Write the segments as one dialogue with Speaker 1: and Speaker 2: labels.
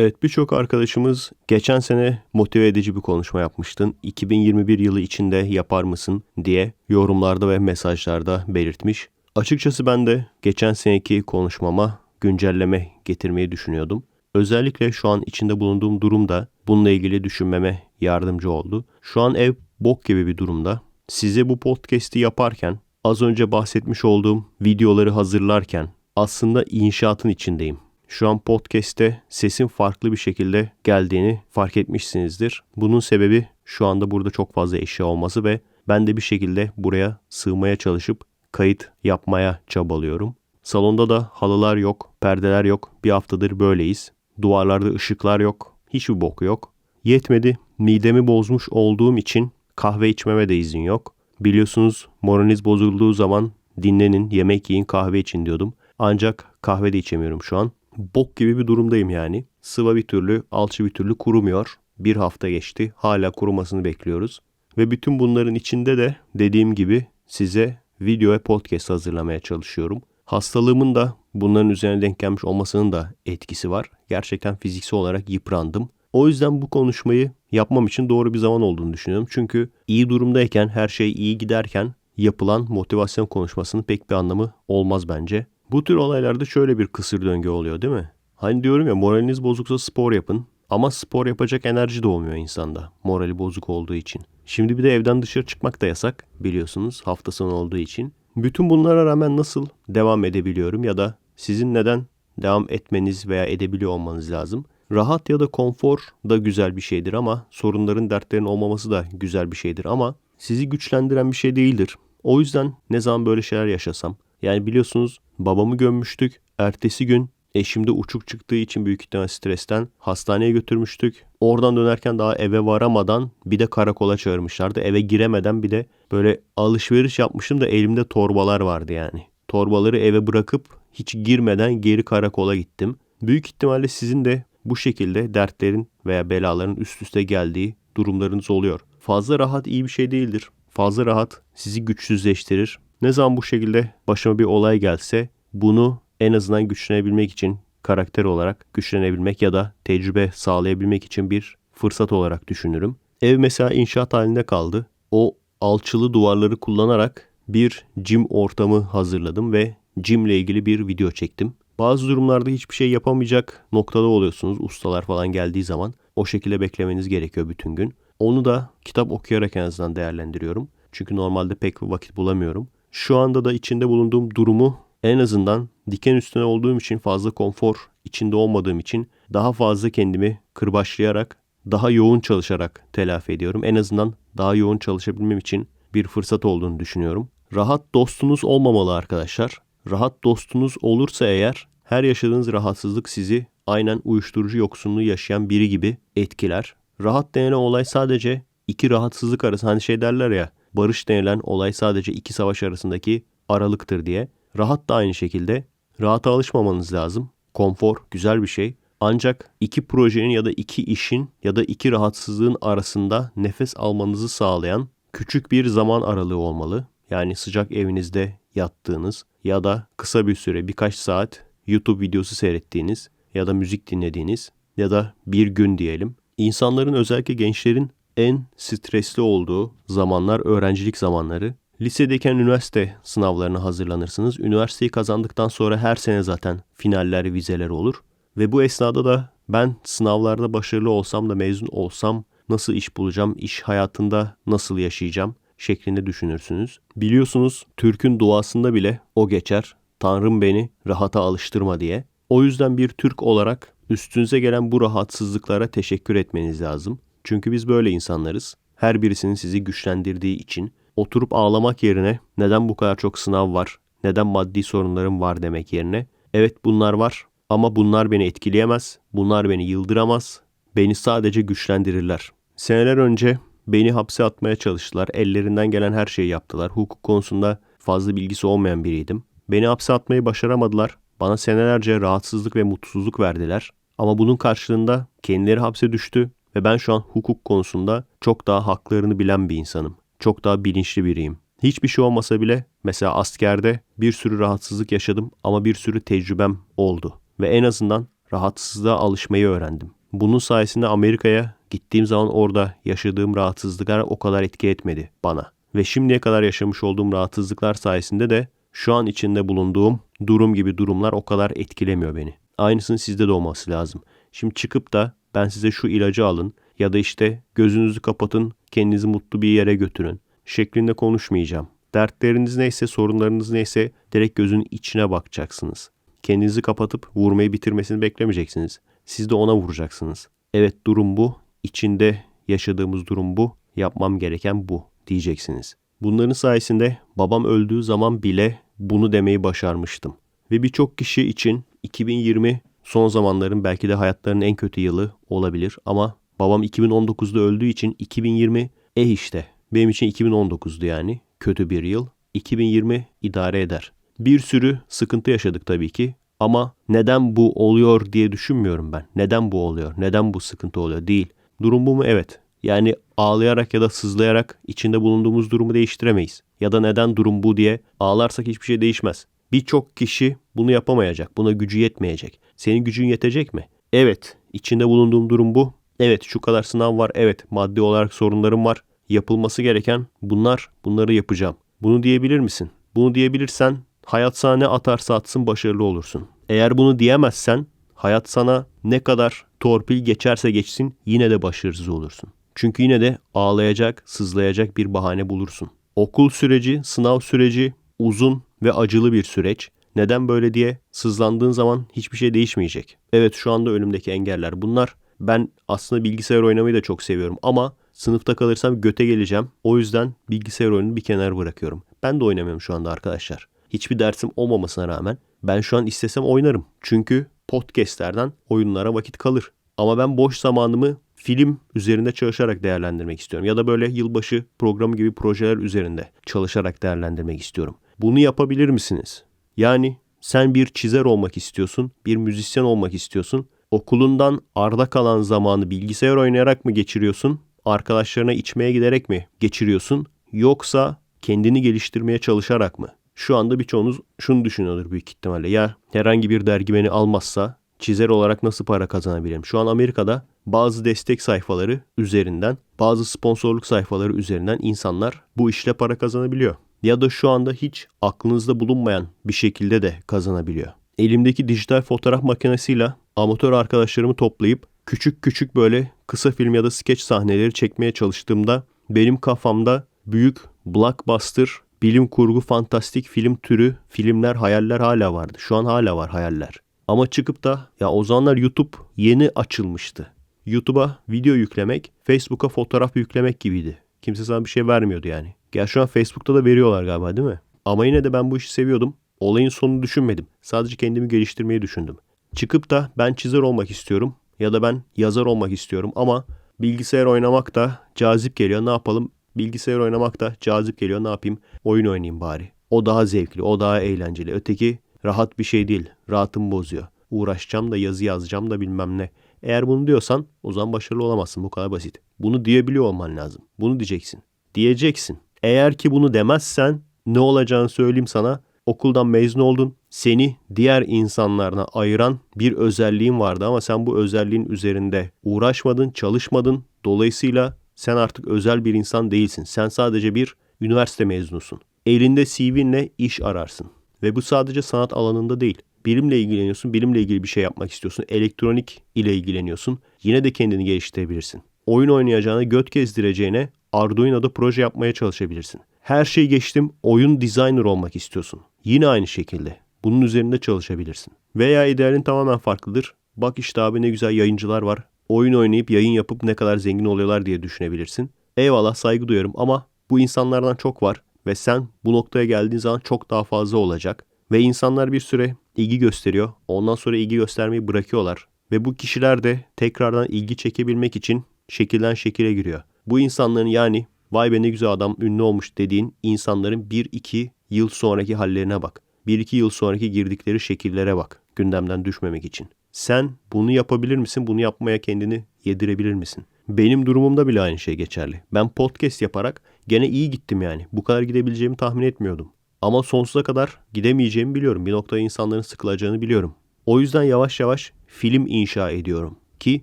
Speaker 1: Evet birçok arkadaşımız geçen sene motive edici bir konuşma yapmıştın. 2021 yılı içinde yapar mısın diye yorumlarda ve mesajlarda belirtmiş. Açıkçası ben de geçen seneki konuşmama güncelleme getirmeyi düşünüyordum. Özellikle şu an içinde bulunduğum durumda bununla ilgili düşünmeme yardımcı oldu. Şu an ev bok gibi bir durumda. Size bu podcast'i yaparken az önce bahsetmiş olduğum videoları hazırlarken aslında inşaatın içindeyim. Şu an podcast'te sesin farklı bir şekilde geldiğini fark etmişsinizdir. Bunun sebebi şu anda burada çok fazla eşya olması ve ben de bir şekilde buraya sığmaya çalışıp kayıt yapmaya çabalıyorum. Salonda da halılar yok, perdeler yok. Bir haftadır böyleyiz. Duvarlarda ışıklar yok. Hiçbir bok yok. Yetmedi. Midemi bozmuş olduğum için kahve içmeme de izin yok. Biliyorsunuz moraliniz bozulduğu zaman dinlenin, yemek yiyin, kahve için diyordum. Ancak kahve de içemiyorum şu an. Bok gibi bir durumdayım yani. Sıva bir türlü, alçı bir türlü kurumuyor. Bir hafta geçti. Hala kurumasını bekliyoruz. Ve bütün bunların içinde de dediğim gibi size video ve podcast hazırlamaya çalışıyorum. Hastalığımın da bunların üzerine denk gelmiş olmasının da etkisi var. Gerçekten fiziksel olarak yıprandım. O yüzden bu konuşmayı yapmam için doğru bir zaman olduğunu düşünüyorum. Çünkü iyi durumdayken, her şey iyi giderken yapılan motivasyon konuşmasının pek bir anlamı olmaz bence. Bu tür olaylarda şöyle bir kısır döngü oluyor değil mi? Hani diyorum ya moraliniz bozuksa spor yapın. Ama spor yapacak enerji de olmuyor insanda. Morali bozuk olduğu için. Şimdi bir de evden dışarı çıkmak da yasak biliyorsunuz hafta sonu olduğu için. Bütün bunlara rağmen nasıl devam edebiliyorum ya da sizin neden devam etmeniz veya edebiliyor olmanız lazım. Rahat ya da konfor da güzel bir şeydir ama sorunların dertlerin olmaması da güzel bir şeydir ama sizi güçlendiren bir şey değildir. O yüzden ne zaman böyle şeyler yaşasam yani biliyorsunuz babamı gömmüştük. Ertesi gün eşimde uçuk çıktığı için büyük ihtimal stresten hastaneye götürmüştük. Oradan dönerken daha eve varamadan bir de karakola çağırmışlardı. Eve giremeden bir de böyle alışveriş yapmışım da elimde torbalar vardı yani. Torbaları eve bırakıp hiç girmeden geri karakola gittim. Büyük ihtimalle sizin de bu şekilde dertlerin veya belaların üst üste geldiği durumlarınız oluyor. Fazla rahat iyi bir şey değildir. Fazla rahat sizi güçsüzleştirir. Ne zaman bu şekilde başıma bir olay gelse bunu en azından güçlenebilmek için karakter olarak güçlenebilmek ya da tecrübe sağlayabilmek için bir fırsat olarak düşünürüm. Ev mesela inşaat halinde kaldı. O alçılı duvarları kullanarak bir jim ortamı hazırladım ve jimle ilgili bir video çektim. Bazı durumlarda hiçbir şey yapamayacak noktada oluyorsunuz ustalar falan geldiği zaman. O şekilde beklemeniz gerekiyor bütün gün. Onu da kitap okuyarak en azından değerlendiriyorum. Çünkü normalde pek vakit bulamıyorum. Şu anda da içinde bulunduğum durumu en azından diken üstüne olduğum için fazla konfor içinde olmadığım için daha fazla kendimi kırbaçlayarak daha yoğun çalışarak telafi ediyorum. En azından daha yoğun çalışabilmem için bir fırsat olduğunu düşünüyorum. Rahat dostunuz olmamalı arkadaşlar. Rahat dostunuz olursa eğer her yaşadığınız rahatsızlık sizi aynen uyuşturucu yoksunluğu yaşayan biri gibi etkiler. Rahat denilen olay sadece iki rahatsızlık arası hani şey derler ya barış denilen olay sadece iki savaş arasındaki aralıktır diye. Rahat da aynı şekilde. Rahata alışmamanız lazım. Konfor güzel bir şey. Ancak iki projenin ya da iki işin ya da iki rahatsızlığın arasında nefes almanızı sağlayan küçük bir zaman aralığı olmalı. Yani sıcak evinizde yattığınız ya da kısa bir süre birkaç saat YouTube videosu seyrettiğiniz ya da müzik dinlediğiniz ya da bir gün diyelim. İnsanların özellikle gençlerin en stresli olduğu zamanlar öğrencilik zamanları. Lisedeyken üniversite sınavlarına hazırlanırsınız. Üniversiteyi kazandıktan sonra her sene zaten finaller, vizeler olur. Ve bu esnada da ben sınavlarda başarılı olsam da mezun olsam nasıl iş bulacağım, iş hayatında nasıl yaşayacağım şeklinde düşünürsünüz. Biliyorsunuz Türk'ün duasında bile o geçer. Tanrım beni rahata alıştırma diye. O yüzden bir Türk olarak üstünüze gelen bu rahatsızlıklara teşekkür etmeniz lazım. Çünkü biz böyle insanlarız. Her birisinin sizi güçlendirdiği için oturup ağlamak yerine neden bu kadar çok sınav var, neden maddi sorunlarım var demek yerine evet bunlar var ama bunlar beni etkileyemez, bunlar beni yıldıramaz, beni sadece güçlendirirler. Seneler önce beni hapse atmaya çalıştılar, ellerinden gelen her şeyi yaptılar. Hukuk konusunda fazla bilgisi olmayan biriydim. Beni hapse atmayı başaramadılar. Bana senelerce rahatsızlık ve mutsuzluk verdiler. Ama bunun karşılığında kendileri hapse düştü ve ben şu an hukuk konusunda çok daha haklarını bilen bir insanım. Çok daha bilinçli biriyim. Hiçbir şey olmasa bile mesela askerde bir sürü rahatsızlık yaşadım ama bir sürü tecrübem oldu. Ve en azından rahatsızlığa alışmayı öğrendim. Bunun sayesinde Amerika'ya gittiğim zaman orada yaşadığım rahatsızlıklar o kadar etki etmedi bana. Ve şimdiye kadar yaşamış olduğum rahatsızlıklar sayesinde de şu an içinde bulunduğum durum gibi durumlar o kadar etkilemiyor beni. Aynısının sizde de olması lazım. Şimdi çıkıp da ben size şu ilacı alın ya da işte gözünüzü kapatın kendinizi mutlu bir yere götürün şeklinde konuşmayacağım. Dertleriniz neyse, sorunlarınız neyse direkt gözün içine bakacaksınız. Kendinizi kapatıp vurmayı bitirmesini beklemeyeceksiniz. Siz de ona vuracaksınız. Evet durum bu. İçinde yaşadığımız durum bu. Yapmam gereken bu diyeceksiniz. Bunların sayesinde babam öldüğü zaman bile bunu demeyi başarmıştım. Ve birçok kişi için 2020 son zamanların belki de hayatlarının en kötü yılı olabilir ama babam 2019'da öldüğü için 2020 eh işte benim için 2019'du yani kötü bir yıl. 2020 idare eder. Bir sürü sıkıntı yaşadık tabii ki ama neden bu oluyor diye düşünmüyorum ben. Neden bu oluyor? Neden bu sıkıntı oluyor? Değil. Durum bu mu? Evet. Yani ağlayarak ya da sızlayarak içinde bulunduğumuz durumu değiştiremeyiz. Ya da neden durum bu diye ağlarsak hiçbir şey değişmez. Birçok kişi bunu yapamayacak. Buna gücü yetmeyecek. Senin gücün yetecek mi? Evet. İçinde bulunduğum durum bu. Evet şu kadar sınav var. Evet maddi olarak sorunlarım var. Yapılması gereken bunlar. Bunları yapacağım. Bunu diyebilir misin? Bunu diyebilirsen hayat sana ne atarsa atsın başarılı olursun. Eğer bunu diyemezsen hayat sana ne kadar torpil geçerse geçsin yine de başarısız olursun. Çünkü yine de ağlayacak, sızlayacak bir bahane bulursun. Okul süreci, sınav süreci uzun ve acılı bir süreç. Neden böyle diye sızlandığın zaman hiçbir şey değişmeyecek. Evet şu anda önümdeki engeller bunlar. Ben aslında bilgisayar oynamayı da çok seviyorum ama sınıfta kalırsam göte geleceğim. O yüzden bilgisayar oyununu bir kenara bırakıyorum. Ben de oynamıyorum şu anda arkadaşlar. Hiçbir dersim olmamasına rağmen ben şu an istesem oynarım. Çünkü podcastlerden oyunlara vakit kalır. Ama ben boş zamanımı film üzerinde çalışarak değerlendirmek istiyorum. Ya da böyle yılbaşı programı gibi projeler üzerinde çalışarak değerlendirmek istiyorum. Bunu yapabilir misiniz? Yani sen bir çizer olmak istiyorsun, bir müzisyen olmak istiyorsun. Okulundan arda kalan zamanı bilgisayar oynayarak mı geçiriyorsun? Arkadaşlarına içmeye giderek mi geçiriyorsun? Yoksa kendini geliştirmeye çalışarak mı? Şu anda birçoğunuz şunu düşünüyordur büyük ihtimalle. Ya herhangi bir dergi beni almazsa çizer olarak nasıl para kazanabilirim? Şu an Amerika'da bazı destek sayfaları üzerinden, bazı sponsorluk sayfaları üzerinden insanlar bu işle para kazanabiliyor. Ya da şu anda hiç aklınızda bulunmayan bir şekilde de kazanabiliyor. Elimdeki dijital fotoğraf makinesiyle amatör arkadaşlarımı toplayıp küçük küçük böyle kısa film ya da skeç sahneleri çekmeye çalıştığımda benim kafamda büyük blockbuster, bilim kurgu, fantastik film türü filmler, hayaller hala vardı. Şu an hala var hayaller. Ama çıkıp da ya o zamanlar YouTube yeni açılmıştı. YouTube'a video yüklemek, Facebook'a fotoğraf yüklemek gibiydi. Kimse sana bir şey vermiyordu yani. Gel şu an Facebook'ta da veriyorlar galiba değil mi? Ama yine de ben bu işi seviyordum. Olayın sonunu düşünmedim. Sadece kendimi geliştirmeyi düşündüm. Çıkıp da ben çizer olmak istiyorum ya da ben yazar olmak istiyorum ama bilgisayar oynamak da cazip geliyor. Ne yapalım? Bilgisayar oynamak da cazip geliyor. Ne yapayım? Oyun oynayayım bari. O daha zevkli, o daha eğlenceli. Öteki rahat bir şey değil. Rahatımı bozuyor. Uğraşacağım da yazı yazacağım da bilmem ne. Eğer bunu diyorsan o zaman başarılı olamazsın. Bu kadar basit. Bunu diyebiliyor olman lazım. Bunu diyeceksin. Diyeceksin. Eğer ki bunu demezsen ne olacağını söyleyeyim sana. Okuldan mezun oldun. Seni diğer insanlarla ayıran bir özelliğin vardı ama sen bu özelliğin üzerinde uğraşmadın, çalışmadın. Dolayısıyla sen artık özel bir insan değilsin. Sen sadece bir üniversite mezunusun. Elinde CV'nle iş ararsın. Ve bu sadece sanat alanında değil. Bilimle ilgileniyorsun, bilimle ilgili bir şey yapmak istiyorsun. Elektronik ile ilgileniyorsun. Yine de kendini geliştirebilirsin. Oyun oynayacağına, göt gezdireceğine Arduino'da proje yapmaya çalışabilirsin. Her şeyi geçtim, oyun designer olmak istiyorsun. Yine aynı şekilde. Bunun üzerinde çalışabilirsin. Veya idealin tamamen farklıdır. Bak işte abi ne güzel yayıncılar var. Oyun oynayıp yayın yapıp ne kadar zengin oluyorlar diye düşünebilirsin. Eyvallah saygı duyuyorum ama bu insanlardan çok var ve sen bu noktaya geldiğin zaman çok daha fazla olacak. Ve insanlar bir süre ilgi gösteriyor. Ondan sonra ilgi göstermeyi bırakıyorlar. Ve bu kişiler de tekrardan ilgi çekebilmek için şekilden şekile giriyor. Bu insanların yani vay be ne güzel adam ünlü olmuş dediğin insanların 1-2 yıl sonraki hallerine bak. 1-2 yıl sonraki girdikleri şekillere bak gündemden düşmemek için. Sen bunu yapabilir misin? Bunu yapmaya kendini yedirebilir misin? Benim durumumda bile aynı şey geçerli. Ben podcast yaparak gene iyi gittim yani. Bu kadar gidebileceğimi tahmin etmiyordum. Ama sonsuza kadar gidemeyeceğimi biliyorum. Bir noktada insanların sıkılacağını biliyorum. O yüzden yavaş yavaş film inşa ediyorum ki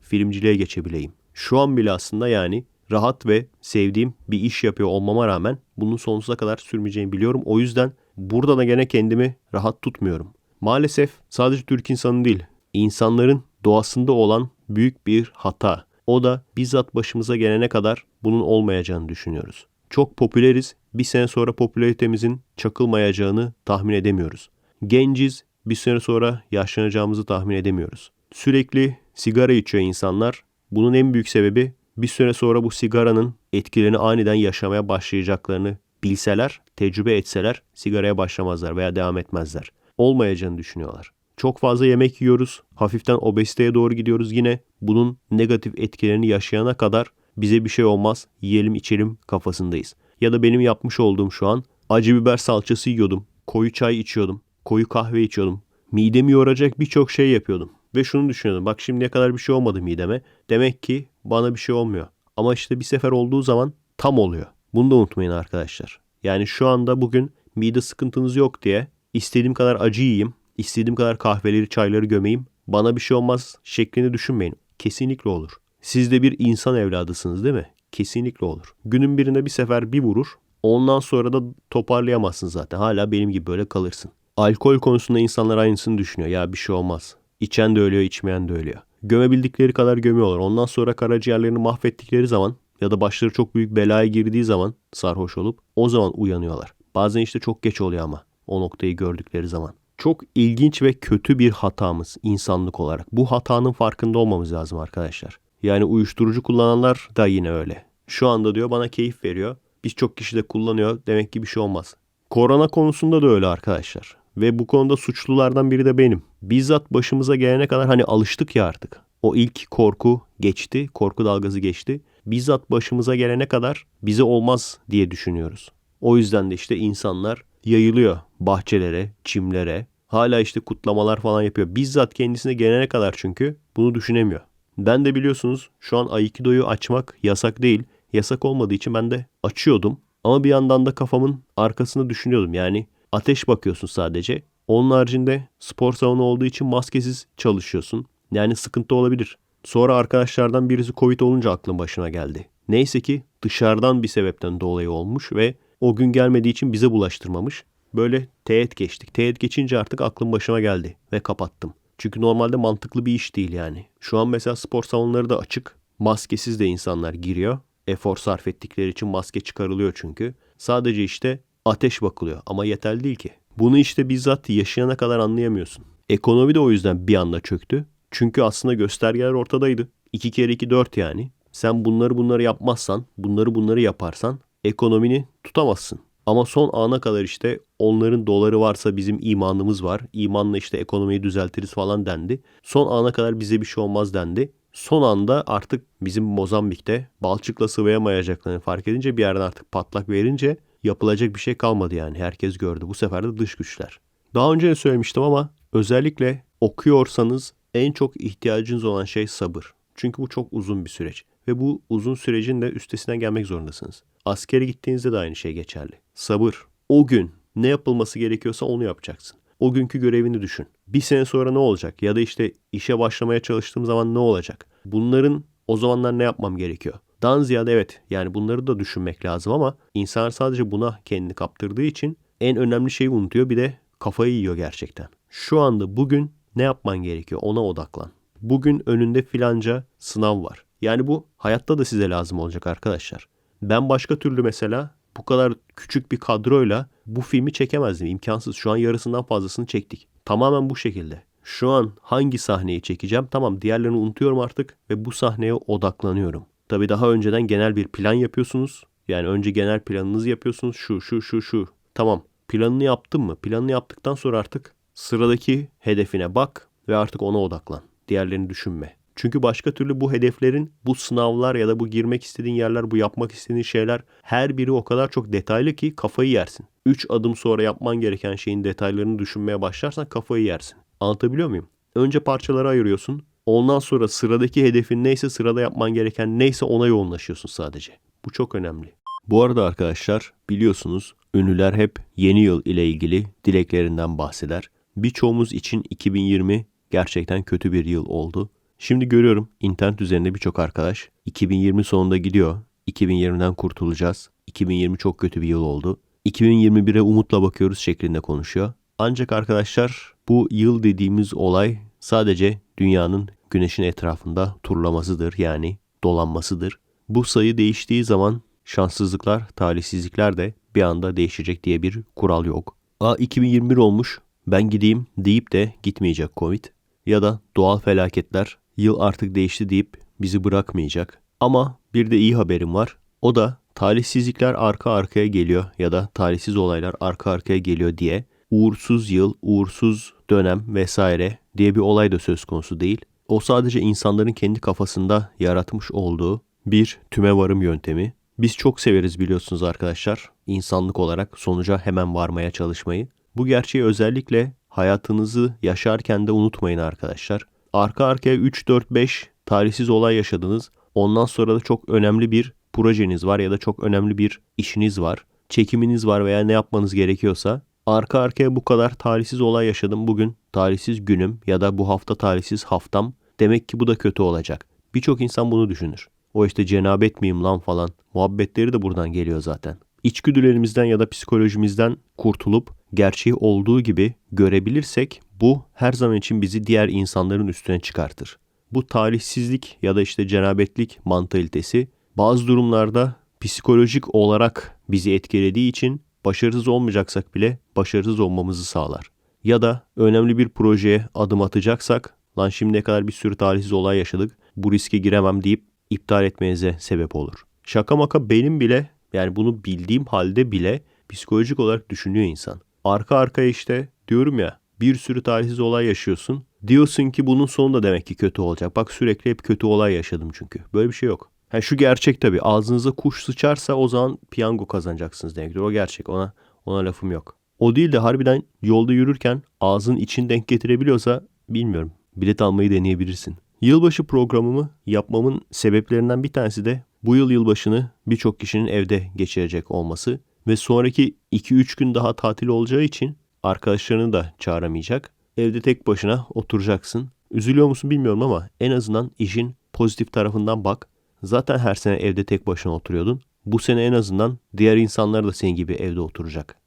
Speaker 1: filmciliğe geçebileyim. Şu an bile aslında yani rahat ve sevdiğim bir iş yapıyor olmama rağmen bunun sonsuza kadar sürmeyeceğini biliyorum. O yüzden burada da gene kendimi rahat tutmuyorum. Maalesef sadece Türk insanı değil, insanların doğasında olan büyük bir hata. O da bizzat başımıza gelene kadar bunun olmayacağını düşünüyoruz. Çok popüleriz, bir sene sonra popülaritemizin çakılmayacağını tahmin edemiyoruz. Genciz, bir sene sonra yaşlanacağımızı tahmin edemiyoruz. Sürekli sigara içiyor insanlar. Bunun en büyük sebebi bir süre sonra bu sigaranın etkilerini aniden yaşamaya başlayacaklarını bilseler, tecrübe etseler sigaraya başlamazlar veya devam etmezler. Olmayacağını düşünüyorlar. Çok fazla yemek yiyoruz, hafiften obeziteye doğru gidiyoruz yine. Bunun negatif etkilerini yaşayana kadar bize bir şey olmaz, yiyelim içelim kafasındayız. Ya da benim yapmış olduğum şu an acı biber salçası yiyordum, koyu çay içiyordum, koyu kahve içiyordum. Midemi yoracak birçok şey yapıyordum. Ve şunu düşünüyordum. Bak şimdiye kadar bir şey olmadı mideme. Demek ki bana bir şey olmuyor. Ama işte bir sefer olduğu zaman tam oluyor. Bunu da unutmayın arkadaşlar. Yani şu anda bugün mide sıkıntınız yok diye istediğim kadar acı yiyeyim, istediğim kadar kahveleri, çayları gömeyim. Bana bir şey olmaz şeklinde düşünmeyin. Kesinlikle olur. Siz de bir insan evladısınız değil mi? Kesinlikle olur. Günün birinde bir sefer bir vurur. Ondan sonra da toparlayamazsın zaten. Hala benim gibi böyle kalırsın. Alkol konusunda insanlar aynısını düşünüyor. Ya bir şey olmaz. İçen de ölüyor, içmeyen de ölüyor. Gömebildikleri kadar gömüyorlar. Ondan sonra karaciğerlerini mahvettikleri zaman ya da başları çok büyük belaya girdiği zaman sarhoş olup o zaman uyanıyorlar. Bazen işte çok geç oluyor ama o noktayı gördükleri zaman. Çok ilginç ve kötü bir hatamız insanlık olarak. Bu hatanın farkında olmamız lazım arkadaşlar. Yani uyuşturucu kullananlar da yine öyle. Şu anda diyor bana keyif veriyor. Birçok kişi de kullanıyor. Demek ki bir şey olmaz. Korona konusunda da öyle arkadaşlar. Ve bu konuda suçlulardan biri de benim. Bizzat başımıza gelene kadar hani alıştık ya artık. O ilk korku geçti, korku dalgası geçti. Bizzat başımıza gelene kadar bize olmaz diye düşünüyoruz. O yüzden de işte insanlar yayılıyor bahçelere, çimlere. Hala işte kutlamalar falan yapıyor. Bizzat kendisine gelene kadar çünkü bunu düşünemiyor. Ben de biliyorsunuz şu an Aikido'yu açmak yasak değil. Yasak olmadığı için ben de açıyordum. Ama bir yandan da kafamın arkasını düşünüyordum. Yani ateş bakıyorsun sadece. Onun haricinde spor salonu olduğu için maskesiz çalışıyorsun. Yani sıkıntı olabilir. Sonra arkadaşlardan birisi Covid olunca aklım başına geldi. Neyse ki dışarıdan bir sebepten dolayı olmuş ve o gün gelmediği için bize bulaştırmamış. Böyle teğet geçtik. Teğet geçince artık aklım başıma geldi ve kapattım. Çünkü normalde mantıklı bir iş değil yani. Şu an mesela spor salonları da açık. Maskesiz de insanlar giriyor. Efor sarf ettikleri için maske çıkarılıyor çünkü. Sadece işte ateş bakılıyor ama yeterli değil ki. Bunu işte bizzat yaşayana kadar anlayamıyorsun. Ekonomi de o yüzden bir anda çöktü. Çünkü aslında göstergeler ortadaydı. 2 kere 2 4 yani. Sen bunları bunları yapmazsan, bunları bunları yaparsan ekonomini tutamazsın. Ama son ana kadar işte onların doları varsa bizim imanımız var. İmanla işte ekonomiyi düzeltiriz falan dendi. Son ana kadar bize bir şey olmaz dendi. Son anda artık bizim Mozambik'te balçıkla sıvayamayacaklarını fark edince bir yerden artık patlak verince yapılacak bir şey kalmadı yani. Herkes gördü. Bu sefer de dış güçler. Daha önce de söylemiştim ama özellikle okuyorsanız en çok ihtiyacınız olan şey sabır. Çünkü bu çok uzun bir süreç. Ve bu uzun sürecin de üstesinden gelmek zorundasınız. Askere gittiğinizde de aynı şey geçerli. Sabır. O gün ne yapılması gerekiyorsa onu yapacaksın. O günkü görevini düşün. Bir sene sonra ne olacak? Ya da işte işe başlamaya çalıştığım zaman ne olacak? Bunların o zamanlar ne yapmam gerekiyor? Dan ziyade evet yani bunları da düşünmek lazım ama insan sadece buna kendini kaptırdığı için en önemli şeyi unutuyor bir de kafayı yiyor gerçekten. Şu anda bugün ne yapman gerekiyor ona odaklan. Bugün önünde filanca sınav var. Yani bu hayatta da size lazım olacak arkadaşlar. Ben başka türlü mesela bu kadar küçük bir kadroyla bu filmi çekemezdim. İmkansız. Şu an yarısından fazlasını çektik. Tamamen bu şekilde. Şu an hangi sahneyi çekeceğim? Tamam diğerlerini unutuyorum artık ve bu sahneye odaklanıyorum. Tabii daha önceden genel bir plan yapıyorsunuz. Yani önce genel planınızı yapıyorsunuz. Şu şu şu şu. Tamam. Planını yaptın mı? Planını yaptıktan sonra artık sıradaki hedefine bak ve artık ona odaklan. Diğerlerini düşünme. Çünkü başka türlü bu hedeflerin, bu sınavlar ya da bu girmek istediğin yerler, bu yapmak istediğin şeyler her biri o kadar çok detaylı ki kafayı yersin. 3 adım sonra yapman gereken şeyin detaylarını düşünmeye başlarsan kafayı yersin. Anlatabiliyor muyum? Önce parçalara ayırıyorsun. Ondan sonra sıradaki hedefin neyse sırada yapman gereken neyse ona yoğunlaşıyorsun sadece. Bu çok önemli. Bu arada arkadaşlar biliyorsunuz ünlüler hep yeni yıl ile ilgili dileklerinden bahseder. Birçoğumuz için 2020 gerçekten kötü bir yıl oldu. Şimdi görüyorum internet üzerinde birçok arkadaş 2020 sonunda gidiyor. 2020'den kurtulacağız. 2020 çok kötü bir yıl oldu. 2021'e umutla bakıyoruz şeklinde konuşuyor. Ancak arkadaşlar bu yıl dediğimiz olay sadece dünyanın güneşin etrafında turlamasıdır yani dolanmasıdır. Bu sayı değiştiği zaman şanssızlıklar, talihsizlikler de bir anda değişecek diye bir kural yok. A 2021 olmuş ben gideyim deyip de gitmeyecek Covid ya da doğal felaketler yıl artık değişti deyip bizi bırakmayacak. Ama bir de iyi haberim var. O da talihsizlikler arka arkaya geliyor ya da talihsiz olaylar arka arkaya geliyor diye uğursuz yıl, uğursuz dönem vesaire diye bir olay da söz konusu değil. O sadece insanların kendi kafasında yaratmış olduğu bir tüme varım yöntemi. Biz çok severiz biliyorsunuz arkadaşlar. İnsanlık olarak sonuca hemen varmaya çalışmayı. Bu gerçeği özellikle hayatınızı yaşarken de unutmayın arkadaşlar. Arka arkaya 3 4 5 tarihsiz olay yaşadınız. Ondan sonra da çok önemli bir projeniz var ya da çok önemli bir işiniz var. Çekiminiz var veya ne yapmanız gerekiyorsa arka arkaya bu kadar talihsiz olay yaşadım bugün talihsiz günüm ya da bu hafta talihsiz haftam demek ki bu da kötü olacak. Birçok insan bunu düşünür. O işte cenabet miyim lan falan muhabbetleri de buradan geliyor zaten. İçgüdülerimizden ya da psikolojimizden kurtulup gerçeği olduğu gibi görebilirsek bu her zaman için bizi diğer insanların üstüne çıkartır. Bu talihsizlik ya da işte cenabetlik mantalitesi bazı durumlarda psikolojik olarak bizi etkilediği için başarısız olmayacaksak bile başarısız olmamızı sağlar. Ya da önemli bir projeye adım atacaksak lan şimdiye kadar bir sürü talihsiz olay yaşadık bu riske giremem deyip iptal etmenize sebep olur. Şaka maka benim bile yani bunu bildiğim halde bile psikolojik olarak düşünüyor insan. Arka arkaya işte diyorum ya bir sürü talihsiz olay yaşıyorsun. Diyorsun ki bunun sonu da demek ki kötü olacak. Bak sürekli hep kötü olay yaşadım çünkü. Böyle bir şey yok. Ha şu gerçek tabii. Ağzınıza kuş sıçarsa o zaman piyango kazanacaksınız demektir. O gerçek. Ona ona lafım yok. O değil de harbiden yolda yürürken ağzın için denk getirebiliyorsa bilmiyorum. Bilet almayı deneyebilirsin. Yılbaşı programımı yapmamın sebeplerinden bir tanesi de bu yıl yılbaşını birçok kişinin evde geçirecek olması ve sonraki 2-3 gün daha tatil olacağı için arkadaşlarını da çağıramayacak. Evde tek başına oturacaksın. Üzülüyor musun bilmiyorum ama en azından işin pozitif tarafından bak. Zaten her sene evde tek başına oturuyordun. Bu sene en azından diğer insanlar da senin gibi evde oturacak.